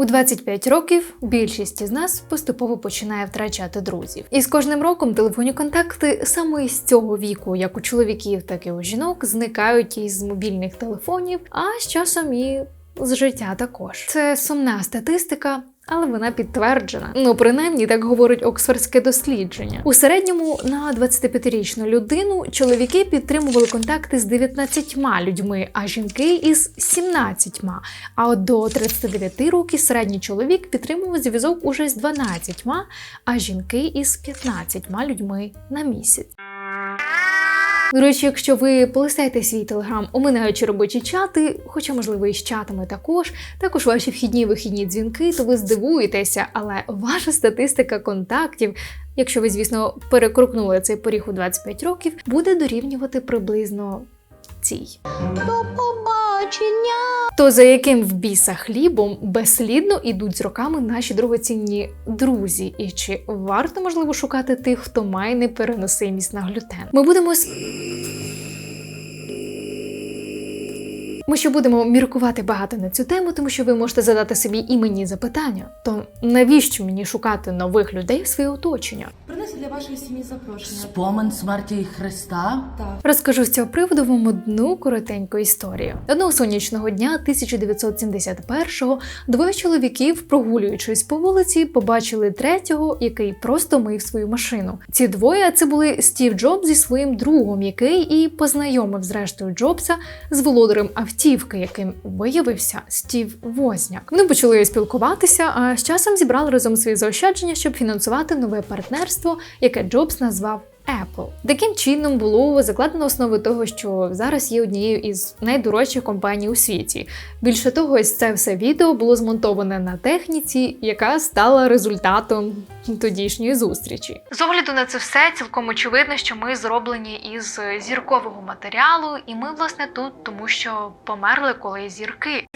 У 25 років більшість із нас поступово починає втрачати друзів. І з кожним роком телефонні контакти саме з цього віку, як у чоловіків, так і у жінок, зникають із мобільних телефонів, а з часом і з життя також. Це сумна статистика. Але вона підтверджена. Ну, принаймні, так говорить Оксфордське дослідження. У середньому на 25-річну людину чоловіки підтримували контакти з 19 людьми, а жінки із 17. А от до 39 років середній чоловік підтримував зв'язок уже з 12, а жінки із 15 людьми на місяць. До речі, якщо ви полистаєте свій телеграм, оминаючи робочі чати, хоча, можливо, і з чатами також, також ваші вхідні вихідні дзвінки, то ви здивуєтеся, але ваша статистика контактів, якщо ви, звісно, перекрукнули цей поріг у 25 років, буде дорівнювати приблизно цій. До побачення. То за яким в біса хлібом безслідно ідуть з роками наші дорогоцінні друзі, і чи варто можливо шукати тих, хто має непереносимість на глютен? Ми будемо Ми ще будемо міркувати багато на цю тему, тому що ви можете задати собі і мені запитання. То навіщо мені шукати нових людей в своє оточення? Принесу для вашої сім'ї запрошення. Спомин смерті Христа. Так. Розкажу з цього приводу вам одну коротеньку історію. Одного сонячного дня 1971-го двоє чоловіків, прогулюючись по вулиці, побачили третього, який просто мив свою машину. Ці двоє це були Стів Джобс зі своїм другом, який і познайомив зрештою Джобса з володарем автівки, яким виявився Стів Возняк. Вони почали спілкуватися, а з часом зібрали разом свої заощадження, щоб фінансувати нове партнерство, яке Джобс назвав Apple. Таким чином було закладено основи того, що зараз є однією із найдорожчих компаній у світі. Більше того, ось це все відео було змонтоване на техніці, яка стала результатом тодішньої зустрічі. З огляду на це все цілком очевидно, що ми зроблені із зіркового матеріалу, і ми власне тут, тому що померли коли зірки.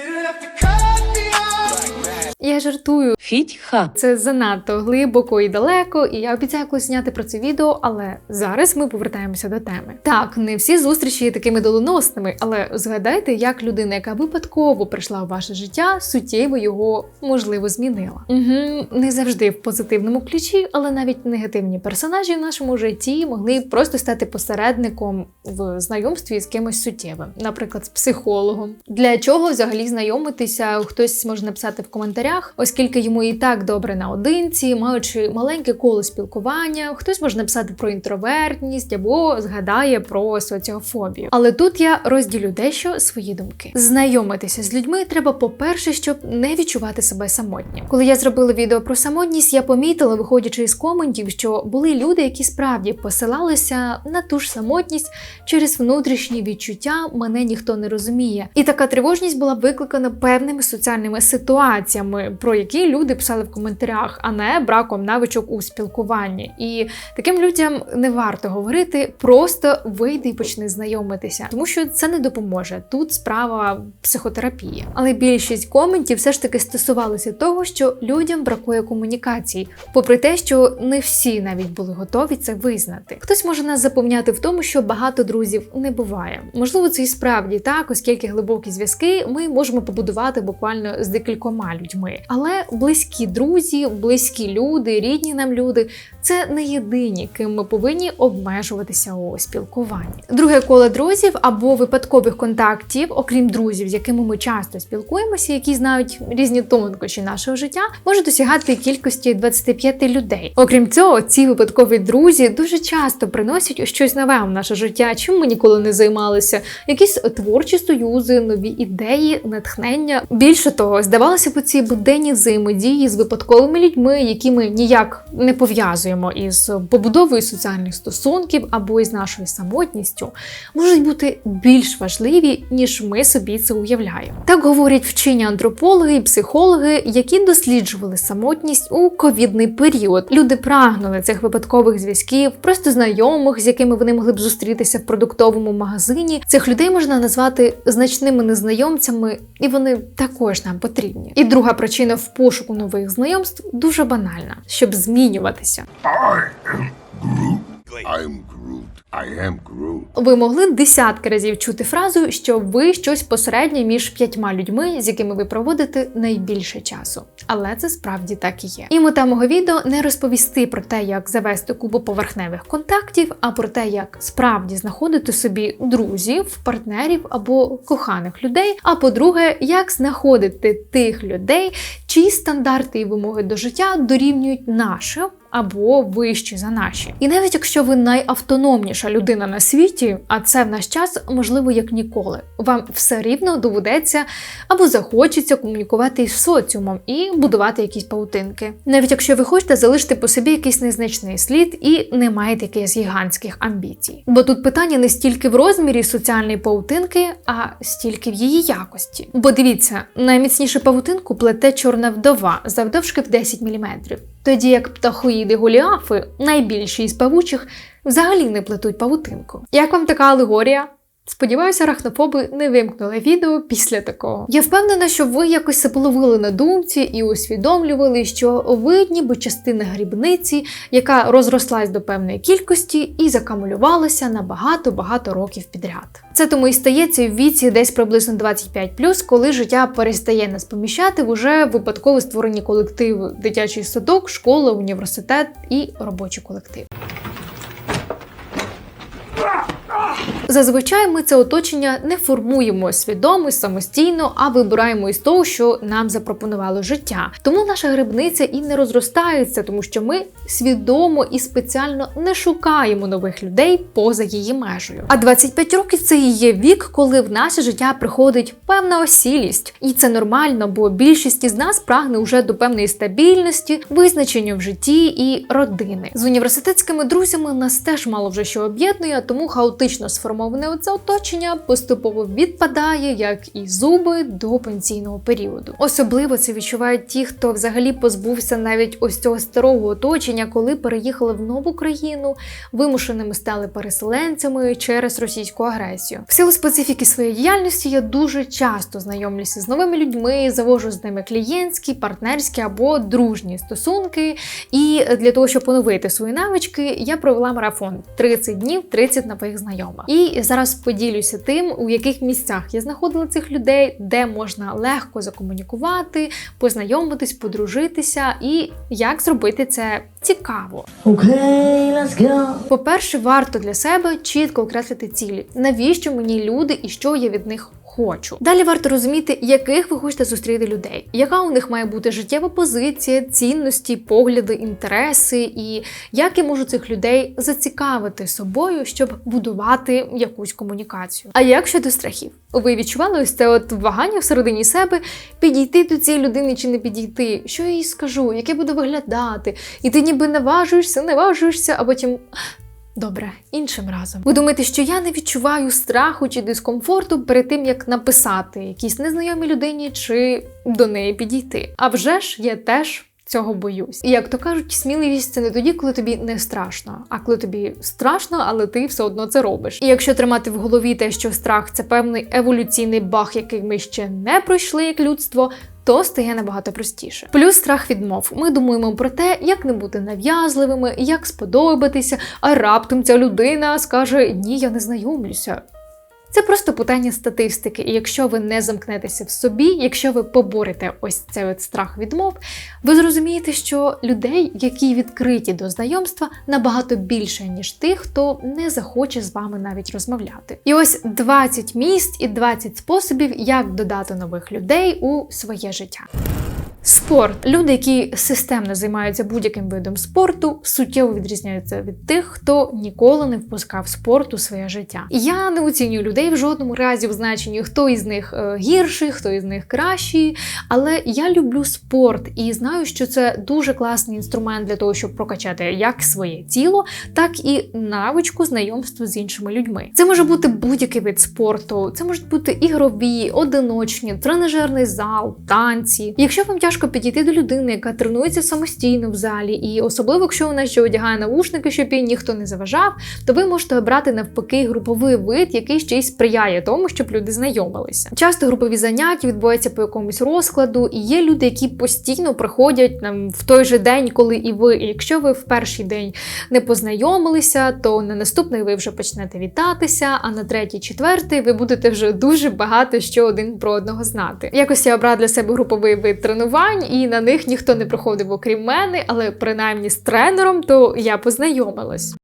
Я жартую, Фітьха. це занадто глибоко і далеко, і я обіцяю колись зняти про це відео, але зараз ми повертаємося до теми. Так, не всі зустрічі є такими доленосними, але згадайте, як людина, яка випадково прийшла в ваше життя, суттєво його можливо змінила. Угу, не завжди в позитивному ключі, але навіть негативні персонажі в нашому житті могли просто стати посередником в знайомстві з кимось суттєвим, наприклад, з психологом. Для чого взагалі знайомитися? Хтось може написати в коментарях, оскільки йому і так добре наодинці, маючи маленьке коло спілкування, хтось може написати про інтровертність або згадає про соціофобію. Але тут я розділю дещо свої думки. Знайомитися з людьми треба, по-перше, щоб не відчувати себе самотнім. Коли я зробила відео про самотність, я помітила, виходячи із коментів, що були люди, які справді посилалися на ту ж самотність через внутрішні відчуття мене ніхто не розуміє. І така тривожність була викликана певними соціальними ситуаціями, про які люди писали в коментарях, а не браком навичок у спілкуванні. І таким людям не варто говорити, просто вийди і почни знайомитися, тому що це не допоможе. Тут справа психотерапії. Але більшість коментів все ж таки стосувалися того, що людям бракує комунікації, попри те, що не всі навіть були готові це визнати. Хтось може нас запевняти в тому, що багато друзів не буває. Можливо, це і справді так, оскільки глибокі зв'язки ми можемо побудувати буквально з декількома людьми. Але близькі друзі, близькі люди, рідні нам люди це не єдині, ким ми повинні обмежуватися у спілкуванні. Друге коло друзів або випадкових контактів, окрім друзів, з якими ми часто спілкуємося, які знають різні тонкощі нашого життя, може досягати кількості 25 людей. Окрім цього, ці випадкові друзі дуже часто приносять щось нове в наше життя, чим ми ніколи не займалися, якісь творчі союзи, нові ідеї, натхнення. Більше того, здавалося б, ці буденні взаємодії з випадковими людьми, які ми ніяк не пов'язуємо із побудовою соціальних стосунків або із нашою самотністю, можуть бути більш важливі, ніж ми собі це уявляємо. Так говорять вчені антропологи і психологи, які досліджували самотність у ковідний період. Люди прагнули цих випадкових зв'язків, просто знайомих, з якими вони могли б зустрітися в продуктовому магазині. Цих людей можна назвати значними незнайомцями, і вони також нам потрібні. І друга причина в пошуку нових знайомств дуже банальна, щоб змінюватися. I'm Groot. I am Groot. Ви могли десятки разів чути фразу, що ви щось посереднє між п'ятьма людьми, з якими ви проводите найбільше часу. Але це справді так і є. І мета мого відео не розповісти про те, як завести кубу поверхневих контактів, а про те, як справді знаходити собі друзів, партнерів або коханих людей. А по-друге, як знаходити тих людей, чиї стандарти і вимоги до життя дорівнюють нашим або вищі за наші. І навіть якщо ви найавтономніша людина на світі, а це в наш час можливо як ніколи, вам все рівно доведеться або захочеться комунікувати із соціумом і будувати якісь паутинки. Навіть якщо ви хочете залишити по собі якийсь незначний слід і не маєте якихось гігантських амбіцій. Бо тут питання не стільки в розмірі соціальної паутинки, а стільки в її якості. Бо дивіться, найміцнішу павутинку плете чорна вдова завдовжки в 10 мм. Тоді як птахоїди голіафи, найбільші із павучих, взагалі не плетуть павутинку. Як вам така алегорія? Сподіваюся, арахнофоби не вимкнули відео після такого. Я впевнена, що ви якось себе ловили на думці і усвідомлювали, що ви ніби частина грібниці, яка розрослась до певної кількості і закамулювалася на багато-багато років підряд. Це тому і стається в віці десь приблизно 25+, коли життя перестає нас поміщати в уже випадково створені колективи: дитячий садок, школа, університет і робочий колектив. Зазвичай ми це оточення не формуємо свідомо, самостійно, а вибираємо із того, що нам запропонувало життя. Тому наша грибниця і не розростається, тому що ми свідомо і спеціально не шукаємо нових людей поза її межею. А 25 років це і є вік, коли в наше життя приходить певна осілість, і це нормально, бо більшість із нас прагне уже до певної стабільності, визначення в житті і родини. З університетськими друзями нас теж мало вже що об'єднує, тому хаотично сформоване оце оточення поступово відпадає, як і зуби до пенсійного періоду. Особливо це відчувають ті, хто взагалі позбувся навіть ось цього старого оточення, коли переїхали в нову країну, вимушеними стали переселенцями через російську агресію. В силу специфіки своєї діяльності я дуже часто знайомлюся з новими людьми, завожу з ними клієнтські, партнерські або дружні стосунки. І для того, щоб поновити свої навички, я провела марафон 30 днів, 30 нових знайомих. І зараз поділюся тим, у яких місцях я знаходила цих людей, де можна легко закомунікувати, познайомитись, подружитися, і як зробити це цікаво. Okay, let's go. По-перше, варто для себе чітко окреслити цілі, навіщо мені люди і що я від них хочу. Далі варто розуміти, яких ви хочете зустріти людей, яка у них має бути життєва позиція, цінності, погляди, інтереси, і як я можу цих людей зацікавити собою, щоб будувати якусь комунікацію. А як щодо страхів? Ви відчували ось це от вагання всередині себе підійти до цієї людини чи не підійти? Що я їй скажу, як я буду виглядати? І ти ніби наважуєшся, наважуєшся, а потім. Добре, іншим разом. Ви думаєте, що я не відчуваю страху чи дискомфорту перед тим, як написати якійсь незнайомій людині чи до неї підійти? А вже ж я теж. Цього боюсь. І як то кажуть, сміливість це не тоді, коли тобі не страшно, а коли тобі страшно, але ти все одно це робиш. І якщо тримати в голові те, що страх це певний еволюційний баг, який ми ще не пройшли як людство. То стає набагато простіше. Плюс страх відмов. Ми думаємо про те, як не бути нав'язливими, як сподобатися, а раптом ця людина скаже: Ні, я не знайомлюся. Це просто питання статистики, і якщо ви не замкнетеся в собі, якщо ви поборете ось цей от страх відмов, ви зрозумієте, що людей, які відкриті до знайомства, набагато більше, ніж тих, хто не захоче з вами навіть розмовляти. І ось 20 місць і 20 способів, як додати нових людей у своє життя. Спорт. Люди, які системно займаються будь-яким видом спорту, суттєво відрізняються від тих, хто ніколи не впускав спорт у своє життя. Я не оцінюю людей в жодному разі в значенні, хто із них е, гірший, хто із них кращий. Але я люблю спорт і знаю, що це дуже класний інструмент для того, щоб прокачати як своє тіло, так і навичку знайомства з іншими людьми. Це може бути будь-який вид спорту, це можуть бути ігрові, одиночні, тренажерний зал, танці. Якщо вам тяжко тяжко підійти до людини, яка тренується самостійно в залі, і особливо, якщо вона ще одягає навушники, щоб їй ніхто не заважав, то ви можете обрати навпаки груповий вид, який ще й сприяє тому, щоб люди знайомилися. Часто групові заняття відбуваються по якомусь розкладу, і є люди, які постійно приходять там в той же день, коли і ви. І якщо ви в перший день не познайомилися, то на наступний ви вже почнете вітатися, а на третій, четвертий ви будете вже дуже багато що один про одного знати. Якось я обрала для себе груповий вид тренувань, і на них ніхто не приходив, окрім мене, але принаймні з тренером, то я познайомилась.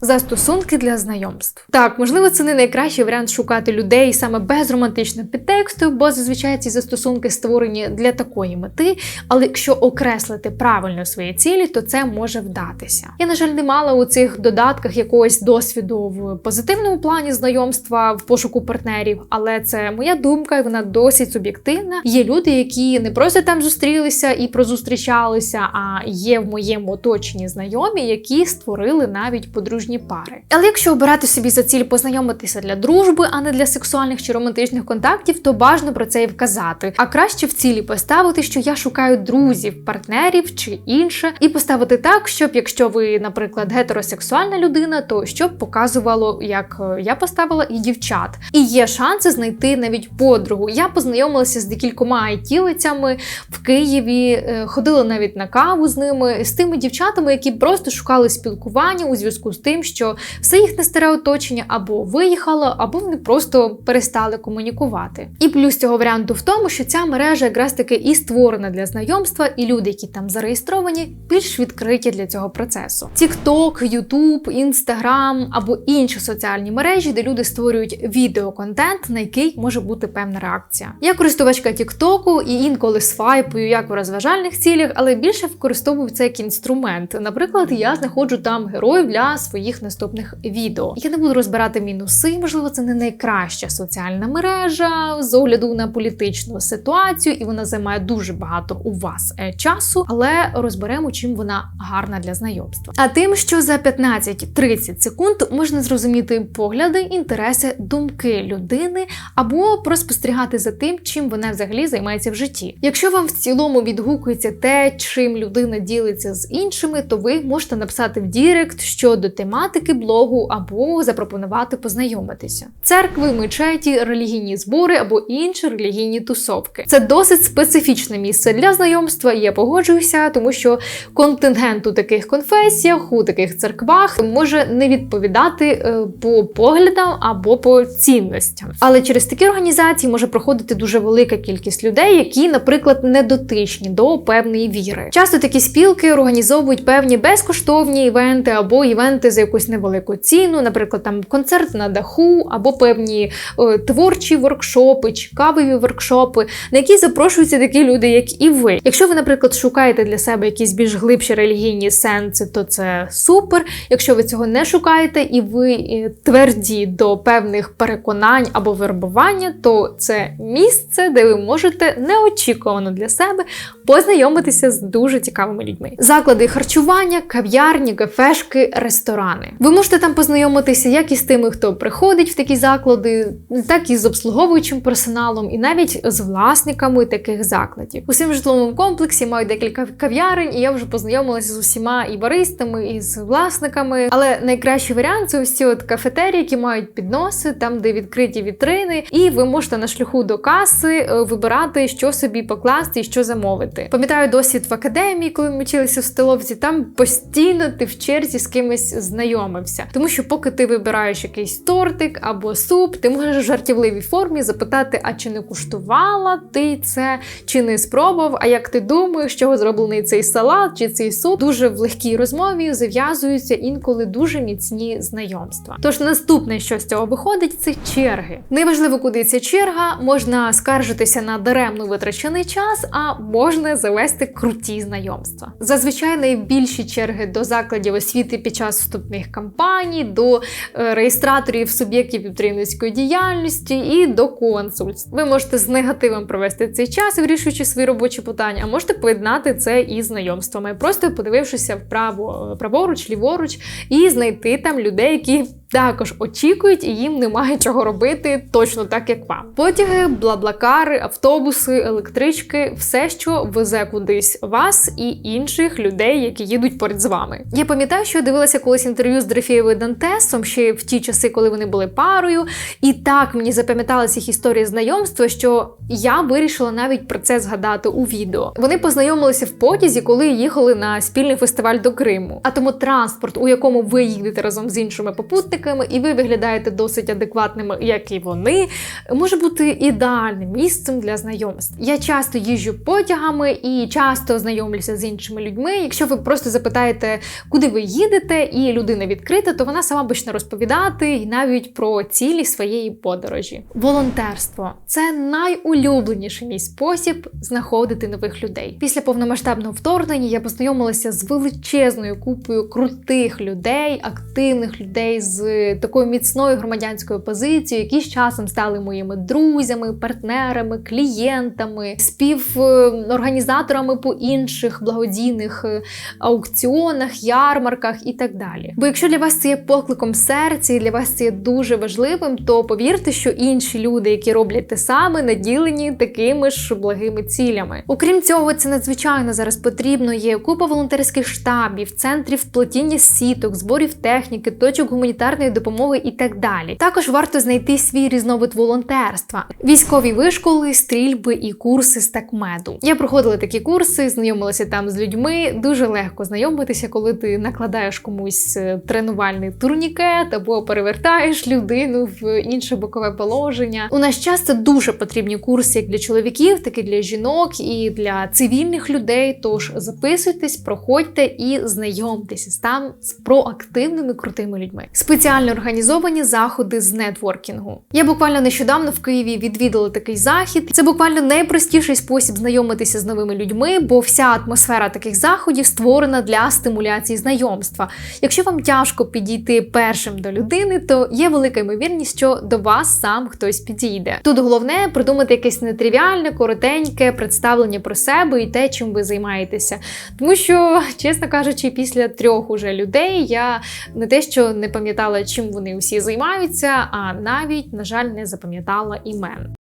Застосунки для знайомств. Так, можливо, це не найкращий варіант шукати людей саме без романтичного підтексту, бо зазвичай ці застосунки створені для такої мети. Але якщо окреслити правильно свої цілі, то це може вдатися. Я, на жаль, не мала у цих додатках якогось досвіду в позитивному плані знайомства в пошуку партнерів, але це моя думка, і вона досить суб'єктивна. Є люди, які не просто там зустрілися і прозустрічалися, а є в моєму оточенні знайомі, які створили навіть подружні пари. Але якщо обирати собі за ціль познайомитися для дружби, а не для сексуальних чи романтичних контактів, то бажано про це і вказати. А краще в цілі поставити, що я шукаю друзів, партнерів чи інше, і поставити так, щоб якщо ви, наприклад, гетеросексуальна людина, то щоб показувало, як е, я поставила і дівчат. І є шанси знайти навіть подругу. Я познайомилася з декількома айтілицями в Києві, е, ходила навіть на каву з ними, з тими дівчатами, які просто шукали спілкування у зв'язку з тим, що все їхнє старе оточення або виїхало, або вони просто перестали комунікувати. І плюс цього варіанту в тому, що ця мережа якраз таки і створена для знайомства, і люди, які там зареєстровані, більш відкриті для цього процесу. TikTok, YouTube, Instagram або інші соціальні мережі, де люди створюють відеоконтент, на який може бути певна реакція. Я користувачка TikTok і інколи свайпую як у розважальних цілях, але більше використовую це як інструмент. Наприклад, я знаходжу там героїв для своїх наступних відео. Я не буду розбирати мінуси, можливо, це не найкраща соціальна мережа з огляду на політичну ситуацію, і вона займає дуже багато у вас е, часу, але розберемо, чим вона гарна для знайомства. А тим, що за 15-30 секунд можна зрозуміти погляди, інтереси, думки людини або проспостерігати за тим, чим вона взагалі займається в житті. Якщо вам в цілому відгукується те, чим людина ділиться з іншими, то ви можете написати в Дірект щодо тематики блогу або запропонувати познайомитися. Церкви, мечеті, релігійні збори або інші релігійні тусовки. Це досить специфічне місце для знайомства. і Я погоджуюся, тому що контингент у таких конфесіях, у таких церквах може не відповідати е, по поглядам або по цінностям. Але через такі організації може проходити дуже велика кількість людей, які, наприклад, не дотичні до певної віри. Часто такі спілки організовують певні безкоштовні івенти або івенти за якусь невелику ціну, наприклад, там концерт на даху, або певні е, творчі воркшопи чи воркшопи, на які запрошуються такі люди, як і ви. Якщо ви, наприклад, шукаєте для себе якісь більш глибші релігійні сенси, то це супер. Якщо ви цього не шукаєте і ви е, тверді до певних переконань або вербування, то це місце, де ви можете неочікувано для себе познайомитися з дуже цікавими людьми. Заклади харчування, кав'ярні, кафешки, ресторани. Ви можете там познайомитися як із тими, хто приходить в такі заклади, так і з обслуговуючим персоналом, і навіть з власниками таких закладів. У своєму житловому комплексі маю декілька кав'ярень, і я вже познайомилася з усіма і баристами, і з власниками. Але найкращий варіант це ці от кафетерії, які мають підноси, там де відкриті вітрини, і ви можете на шляху до каси е, вибирати, що собі покласти і що замовити. Пам'ятаю досвід в академії, коли ми вчилися в столовці, там постійно ти в черзі з кимось знайомився. Тому що, поки ти вибираєш якийсь тортик або суп, ти можеш в жартівливій формі запитати, а чи не куштувала ти це, чи не спробував, а як ти думаєш, чого зроблений цей салат чи цей суп? Дуже в легкій розмові зав'язуються інколи дуже міцні знайомства. Тож наступне, що з цього виходить, це черги. Неважливо, куди ця черга, можна скаржитися на даремно витрачений час, а можна можна завести круті знайомства. Зазвичай найбільші черги до закладів освіти під час вступних кампаній, до е, реєстраторів суб'єктів підприємницької діяльності і до консульств. Ви можете з негативом провести цей час, вирішуючи свої робочі питання, а можете поєднати це із знайомствами, просто подивившися вправо, праворуч, ліворуч, і знайти там людей, які також очікують, і їм немає чого робити точно так, як вам. Потяги, блаблакари, автобуси, електрички все, що везе кудись вас і інших людей, які їдуть поряд з вами. Я пам'ятаю, що дивилася колись інтерв'ю з Дрефєєвою Дантесом ще в ті часи, коли вони були парою, і так мені запам'яталася їх історія знайомства, що я вирішила навіть про це згадати у відео. Вони познайомилися в потязі, коли їхали на спільний фестиваль до Криму. А тому транспорт, у якому ви їдете разом з іншими попутниками, і ви виглядаєте досить адекватними, як і вони, може бути ідеальним місцем для знайомств. Я часто їжджу потягами і часто знайомлюся з іншими людьми. Якщо ви просто запитаєте, куди ви їдете, і людина відкрита, то вона сама почне розповідати і навіть про цілі своєї подорожі. Волонтерство це найулюбленіший мій спосіб знаходити нових людей. Після повномасштабного вторгнення я познайомилася з величезною купою крутих людей, активних людей з такою міцною громадянською позицією, які з часом стали моїми друзями, партнерами, клієнтами, співорганізаторами по інших благодійних е, аукціонах, ярмарках і так далі. Бо якщо для вас це є покликом серця і для вас це є дуже важливим, то повірте, що інші люди, які роблять те саме, наділені такими ж благими цілями. Окрім цього, це надзвичайно зараз потрібно. Є купа волонтерських штабів, центрів плетіння сіток, зборів техніки, точок гуманітарної допомоги і так далі. Також варто знайти свій різновид волонтерства, військові вишколи, стрільби і курси з такмеду. Я проходила такі курси, знайомилася там з людьми. Дуже легко знайомитися, коли ти накладаєш комусь е, тренувальний турнікет або перевертаєш людину в інше бокове положення. У наш час це дуже потрібні курси як для чоловіків, так і для жінок, і для цивільних людей. Тож записуйтесь, проходьте і знайомтеся там з проактивними крутими людьми. Спеціально організовані заходи з нетворкінгу. Я буквально нещодавно в Києві відвідала такий захід. Це буквально найпростіший спосіб знайомитися з новими людьми, бо вся атмосфера таких заходів створена для стимуляції знайомства. Якщо вам тяжко підійти першим до людини, то є велика ймовірність, що до вас сам хтось підійде. Тут головне придумати якесь нетривіальне, коротеньке представлення про себе і те, чим ви займаєтеся. Тому що, чесно кажучи, після трьох уже людей я не те, що не пам'ятала, чим вони усі займаються, а навіть, на жаль, не запам'ятала імен.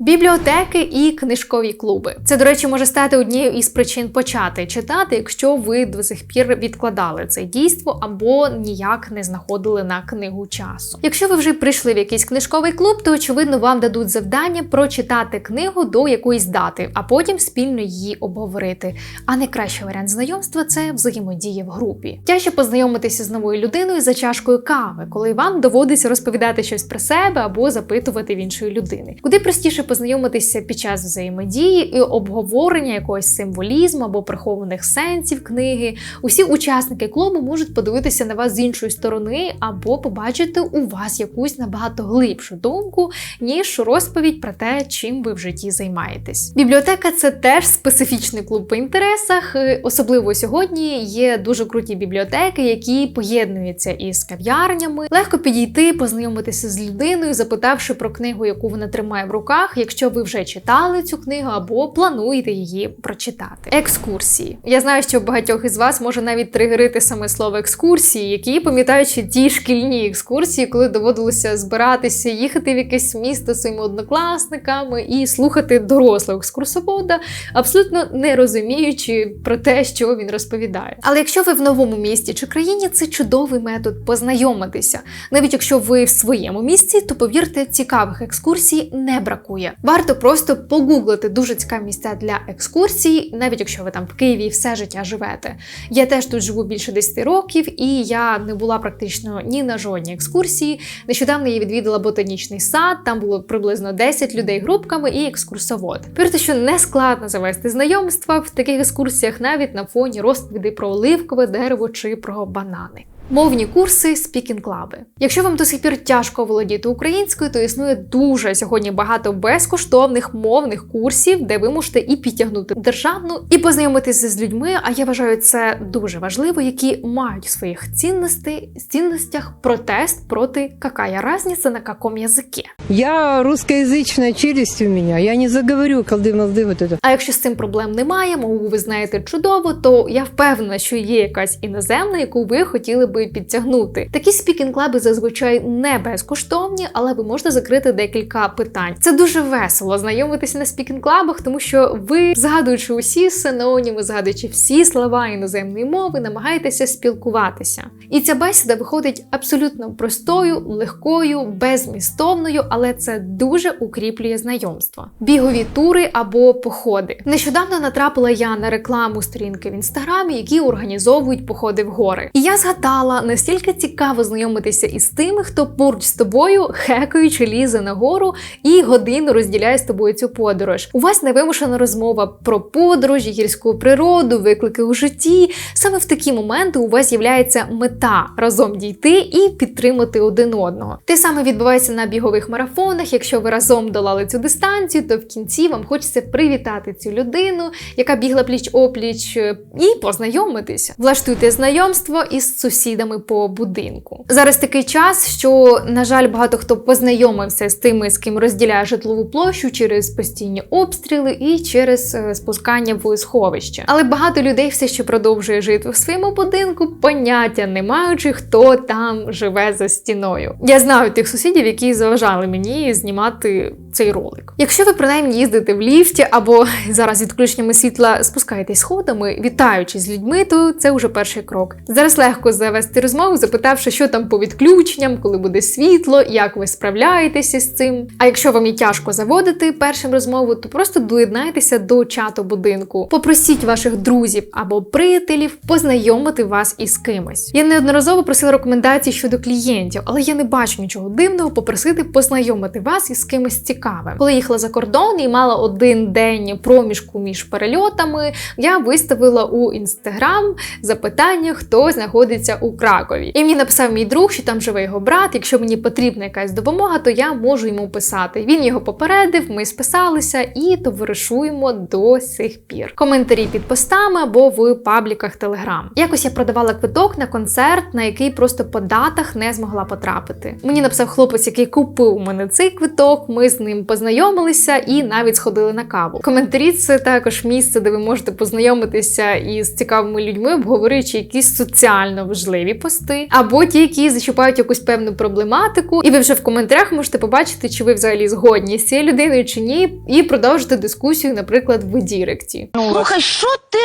Бібліотеки і книжкові клуби. Це, до речі, може стати однією із причин почати читати, якщо ви до сих пір відкладали це дійство або ніяк не знаходили на книгу часу. Якщо ви вже прийшли в якийсь книжковий клуб, то очевидно вам дадуть завдання прочитати книгу до якоїсь дати, а потім спільно її обговорити. А найкращий варіант знайомства це взаємодія в групі. Тяжче познайомитися з новою людиною за чашкою кави, коли вам доводиться розповідати щось про себе або запитувати в іншої людини. Куди простіше познайомитися під час взаємодії і обговорення якогось символізму або прихованих сенсів книги. Усі учасники клубу можуть подивитися на вас з іншої сторони або побачити у вас якусь набагато глибшу думку, ніж розповідь про те, чим ви в житті займаєтесь. Бібліотека це теж специфічний клуб по інтересах. Е, Особливо сьогодні є дуже круті бібліотеки, які поєднуються із кав'ярнями. Легко підійти, познайомитися з людиною, запитавши про книгу, яку вона тримає в руках, якщо ви вже читали цю книгу або плануєте її прочитати. Екскурсії. Я знаю, що багатьох із вас може навіть тригерити саме слово екскурсії, які пам'ятають ті шкільні екскурсії, коли доводилося збиратися, їхати в якесь місто своїми однокласниками і слухати дорослого екскурсовода, абсолютно не розуміючи про те, що він розповідає. Але якщо ви в новому місті чи країні, це чудовий метод познайомитися. Навіть якщо ви в своєму місці, то повірте, цікавих екскурсій не бракує. Варто просто погуглити дуже цікаві місця для екскурсій, навіть якщо ви там в Києві все життя живете. Я теж тут живу більше 10 років, і я не була практично ні на жодній екскурсії. Нещодавно я відвідала ботанічний сад, там було приблизно 10 людей групками і екскурсовод. Повірте, що не складно завести знайомства в таких екскурсіях навіть на фоні розповідей про оливкове дерево чи про банани. Мовні курси Speaking Club. Якщо вам до сих пір тяжко володіти українською, то існує дуже сьогодні багато безкоштовних мовних курсів, де ви можете і підтягнути державну, і познайомитися з людьми. А я вважаю це дуже важливо, які мають в своїх цінностей цінностях протест проти какая разниця на каком язикі. Я русскоязычная челюсть у меня. Я не заговорю колды-молды вот это. А якщо з цим проблем немає, мову ви знаєте чудово, то я впевнена, що є якась іноземна, яку ви хотіли би підтягнути. Такі спікінг-клаби зазвичай не безкоштовні, але ви можете закрити декілька питань. Це дуже весело знайомитися на спікінг-клабах, тому що ви, згадуючи усі синоніми, згадуючи всі слова іноземної мови, намагаєтеся спілкуватися. І ця бесіда виходить абсолютно простою, легкою, безмістовною, але це дуже укріплює знайомство. Бігові тури або походи. Нещодавно натрапила я на рекламу сторінки в інстаграмі, які організовують походи в гори. І я згадала, настільки цікаво знайомитися із тими, хто поруч з тобою, хекаючи, лізе на гору і годину розділяє з тобою цю подорож. У вас невимушена розмова про подорожі, гірську природу, виклики у житті. Саме в такі моменти у вас з'являється мета разом дійти і підтримати один одного. Те саме відбувається на бігових марафонах. Якщо ви разом долали цю дистанцію, то в кінці вам хочеться привітати цю людину, яка бігла пліч опліч, е, і познайомитися. Влаштуйте знайомство із сусідами по будинку. Зараз такий час, що, на жаль, багато хто познайомився з тими, з ким розділяє житлову площу через постійні обстріли і через е, спускання в сховище. Але багато людей все ще продовжує жити в своєму будинку, поняття не маючи, хто там живе за стіною. Я знаю тих сусідів, які заважали мені знімати цей ролик. Якщо ви принаймні їздите в ліфті або зараз з відключеннями світла спускаєтесь сходами, вітаючись з людьми, то це вже перший крок. Зараз легко завести розмову, запитавши, що там по відключенням, коли буде світло, як ви справляєтеся з цим. А якщо вам і тяжко заводити першим розмову, то просто доєднайтеся до чату будинку. Попросіть ваших друзів або приятелів познайомити вас із кимось. Я неодноразово просила рекомендацій щодо клієнтів, але я не бачу нічого дивного попросити познайомити вас із кимось цікавим. Коли їхала за кордон і мала один день проміжку між перельотами, я виставила у інстаграм запитання, хто знаходиться у Кракові. І мені написав мій друг, що там живе його брат. Якщо мені потрібна якась допомога, то я можу йому писати. Він його попередив, ми списалися і товаришуємо до сих пір. Коментарі під постами або в пабліках Телеграм. Якось я продавала квиток на концерт, на який просто по датах не змогла потрапити. Мені написав хлопець, який купив у мене цей квиток. Ми з ним познайомилися і навіть сходили на каву. Коментарі це також місце, де ви можете познайомитися із цікавими людьми, обговорюючи якісь соціально важливі пости, або ті, які зачіпають якусь певну проблематику, і ви вже в коментарях можете побачити, чи ви взагалі згодні з цією людиною чи ні, і продовжити дискусію, наприклад, в Діректі. Слухай, що ти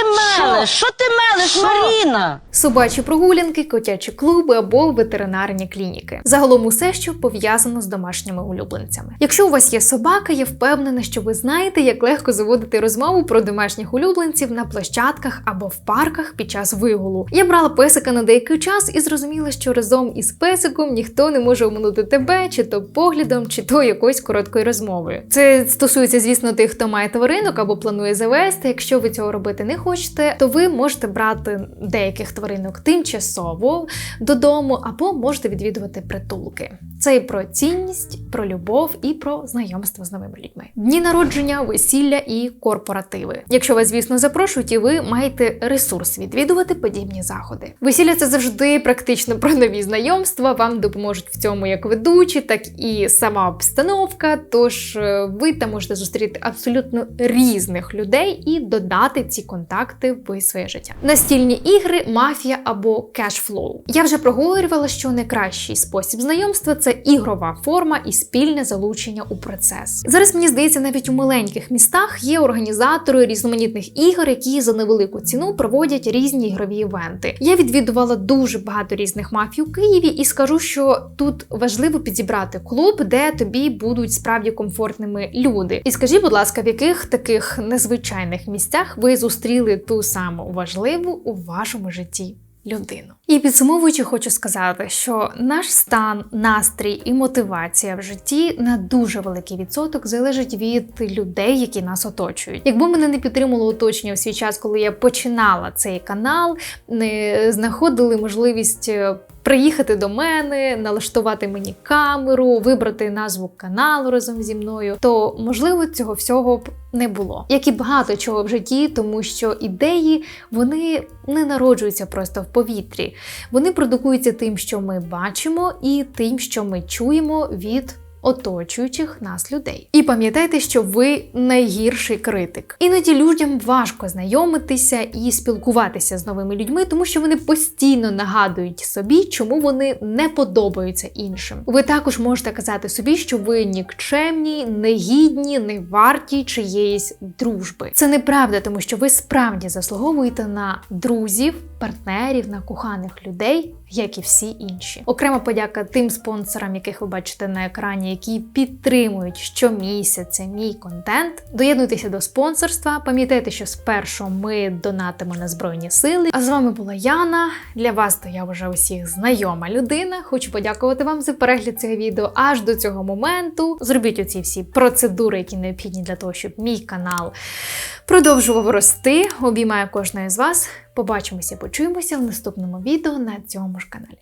мелеш? Що ти мелеш, Маріна? Собачі прогулянки, котячі клуби або ветеринарні клініки. Загалом усе, що пов'язано з домашніми улюбленцями. Якщо у вас є собака, я впевнена, що ви знаєте, як легко заводити розмову про домашніх улюбленців на площадках або в парках під час вигулу. Я брала песика на деякий час і зрозуміла, що разом із песиком ніхто не може оминути тебе, чи то поглядом, чи то якоюсь короткою розмовою. Це стосується, звісно, тих, хто має тваринок або планує завести. Якщо ви цього робити не хочете, то ви можете брати деяких тваринок тимчасово додому, або можете відвідувати притулки. Це і про цінність, про любов і про знайомство з новими людьми. Дні народження, весілля і корпоративи. Якщо вас, звісно, запрошують, і ви маєте ресурс відвідувати подібні заходи. Весілля це завжди практично про нові знайомства. Вам допоможуть в цьому як ведучі, так і сама обстановка. Тож е, ви там можете зустріти абсолютно різних людей і додати ці контакти в своє життя. Настільні ігри, мафія або кешфлоу. Я вже проговорювала, що найкращий спосіб знайомства це ігрова форма і спільне залучення у процес. Зараз мені здається, навіть у маленьких містах є організатори різноманітних ігор, які за невелику ціну проводять різні ігрові івенти. Я відвідувала дуже багато різних мафій у Києві і скажу, що тут важливо підібрати клуб, де тобі будуть справді комфортними люди. І скажіть, будь ласка, в яких таких незвичайних місцях ви зустріли ту саму важливу у вашому житті людину. І підсумовуючи, хочу сказати, що наш стан, настрій і мотивація в житті на дуже великий відсоток залежить від людей, які нас оточують. Якби мене не підтримало оточення в свій час, коли я починала цей канал, не знаходили можливість. Приїхати до мене, налаштувати мені камеру, вибрати назву каналу разом зі мною, то можливо цього всього б не було. Як і багато чого в житті, тому що ідеї вони не народжуються просто в повітрі. Вони продукуються тим, що ми бачимо, і тим, що ми чуємо від оточуючих нас людей. І пам'ятайте, що ви найгірший критик. Іноді людям важко знайомитися і спілкуватися з новими людьми, тому що вони постійно нагадують собі, чому вони не подобаються іншим. Ви також можете казати собі, що ви нікчемні, негідні, не варті чиєїсь дружби. Це неправда, тому що ви справді заслуговуєте на друзів, партнерів, на коханих людей, як і всі інші. Окрема подяка тим спонсорам, яких ви бачите на екрані, які підтримують щомісяця мій контент. Доєднуйтеся до спонсорства. Пам'ятайте, що спершу ми донатимо на збройні сили. А з вами була Яна. Для вас то я вже усіх знайома людина. Хочу подякувати вам за перегляд цього відео аж до цього моменту. Зробіть оці всі процедури, які необхідні для того, щоб мій канал продовжував рости. Обіймаю кожної з вас. Побачимося, почуємося в наступному відео на цьому ж каналі.